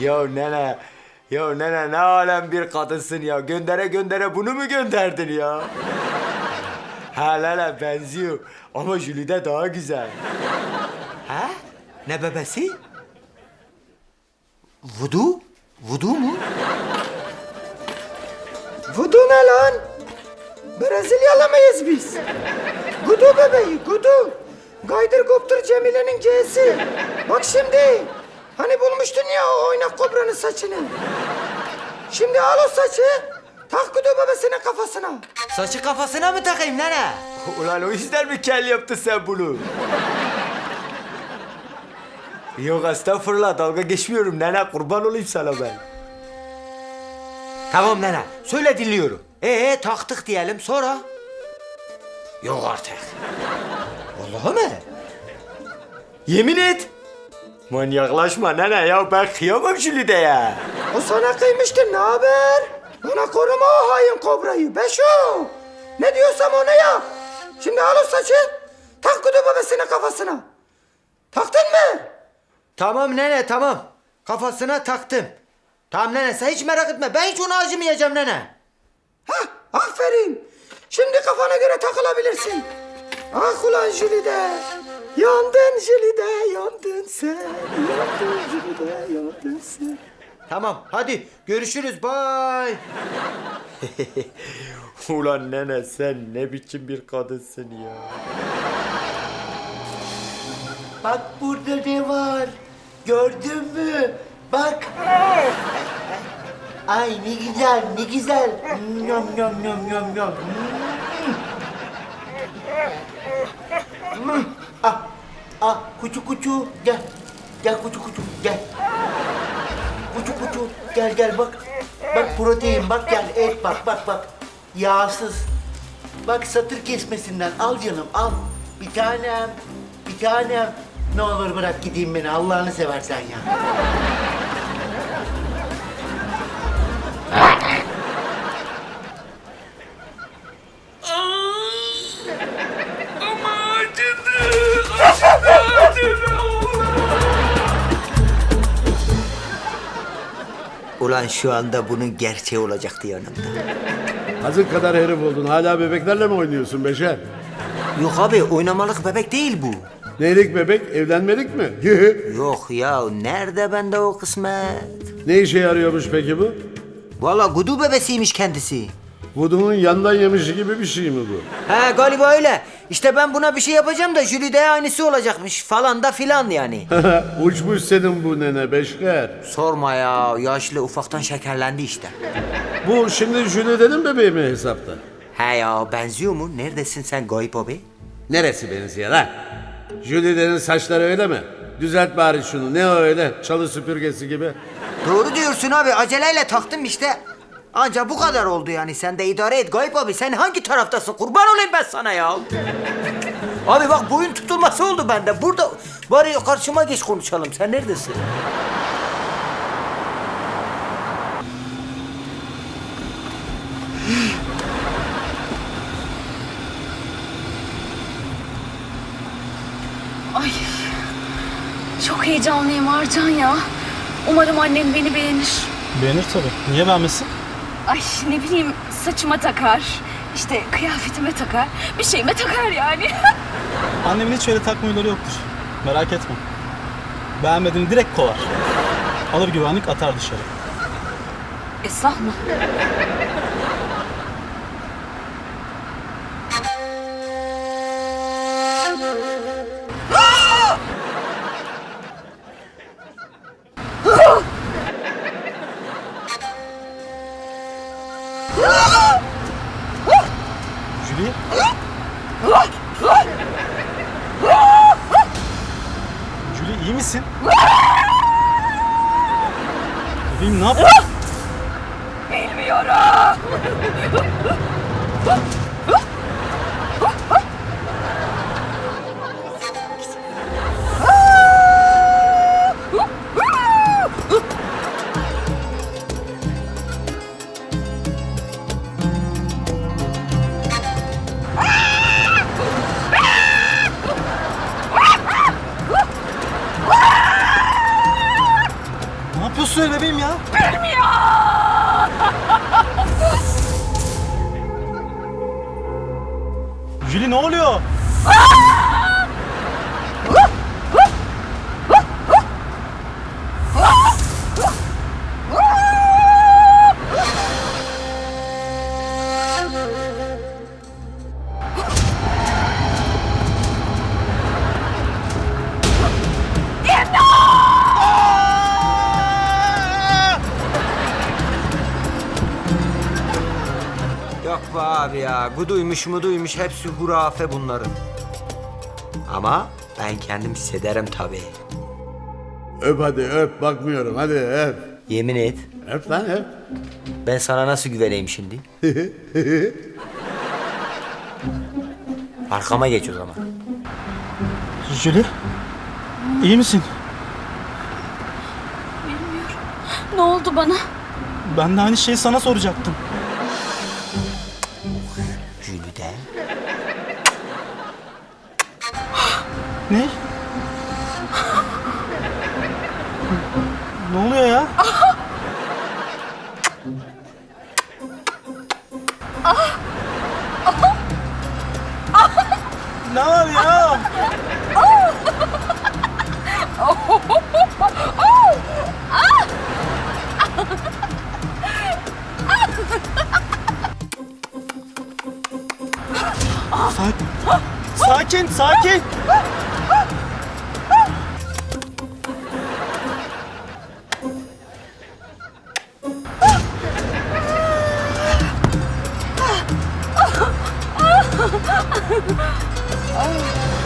Ya nene, ya nene ne alem bir kadınsın ya. Göndere göndere bunu mu gönderdin ya? ha nene benziyor ama Jülide daha güzel. ha? Ne bebesi? Vudu? Vudu mu? Vudu ne lan? Brezilyalı mıyız biz? Gudu bebeği, gudu. Gaydır goptur Cemile'nin C'si. Bak şimdi. Hani bulmuştun ya o oynak kobranın saçını. Şimdi al o saçı. Tak gudu bebesinin kafasına. Saçı kafasına mı takayım nene? Ulan o yüzden mi kel yaptın sen bunu? Yok estağfurullah dalga geçmiyorum nene kurban olayım sana ben. Tamam nene söyle dinliyorum. Ee taktık diyelim sonra? Yok artık. Vallahi mi? Yemin et. Manyaklaşma nene ya ben kıyamam Jülide'ye. O sana kıymıştır ne haber? Bana koruma o hain kobrayı. Beşo. Ne diyorsam onu yap. Şimdi al o saçı. Tak gudu bebesinin kafasına. Taktın mı? Tamam nene tamam. Kafasına taktım. Tamam nene sen hiç merak etme. Ben hiç onu acımayacağım nene. Hah, aferin. Şimdi kafana göre takılabilirsin. Ah ulan Jülide. Yandın Jülide, yandın sen. Yandın Jülide, yandın sen. Tamam hadi görüşürüz bay. Ulan nene sen ne biçim bir kadınsın ya. Bak burada ne var? Gördün mü? Bak. Ay ne güzel, ne güzel. Yom yom yom yom yom. Ah, ah kuçu kuçu gel. Gel kuçu kuçu gel. Kuçu kuçu gel gel bak. Bak protein bak gel et bak bak bak. Yağsız. Bak satır kesmesinden al canım al. Bir tanem, bir tanem. Ne olur bırak gideyim beni Allah'ını seversen ya. Ulan şu anda bunun gerçeği olacaktı yanımda. Hazır kadar herif oldun. Hala bebeklerle mi oynuyorsun Beşer? Yok abi oynamalık bebek değil bu. Neylik bebek? Evlenmelik mi? Yok ya nerede bende o kısmet? ne işe yarıyormuş peki bu? Valla gudu bebesiymiş kendisi. Vudunun yandan yemişi gibi bir şey mi bu? He galiba öyle. İşte ben buna bir şey yapacağım da Jülide'ye aynısı olacakmış falan da filan yani. Uçmuş senin bu nene Beşker. Sorma ya yaşlı ufaktan şekerlendi işte. Bu şimdi Jülide'nin bebeği mi hesapta? He ya benziyor mu? Neredesin sen Gayip abi? Neresi benziyor lan? Jülide'nin saçları öyle mi? Düzelt bari şunu. Ne öyle? Çalı süpürgesi gibi. Doğru diyorsun abi aceleyle taktım işte. Anca bu kadar oldu yani sen de idare et Gayip abi sen hangi taraftasın kurban olayım ben sana ya. abi bak boyun tutulması oldu bende burada bari karşıma geç konuşalım sen neredesin? Ay çok heyecanlıyım Arcan ya. Umarım annem beni beğenir. Beğenir tabii. Niye beğenmesin? Ay ne bileyim saçıma takar. işte kıyafetime takar. Bir şeyime takar yani. Annemin hiç öyle takma huyları yoktur. Merak etme. Beğenmediğini direkt kovar. Alır güvenlik atar dışarı. Esra mı? Julie? Julie iyi misin? Bebeğim ne yapıyorsun? söyle Jüli ne oluyor? Yok be abi ya. Guduymuş muduymuş hepsi hurafe bunların. Ama ben kendim hissederim tabii. Öp hadi öp bakmıyorum hadi öp. Yemin et. Öp lan öp. Ben sana nasıl güveneyim şimdi? Arkama geç o zaman. Jüli. iyi misin? Ne oldu bana? Ben de aynı şeyi sana soracaktım. Ne? ne oluyor ya? ne var ya? Sakin. Sakin, Oh, yeah.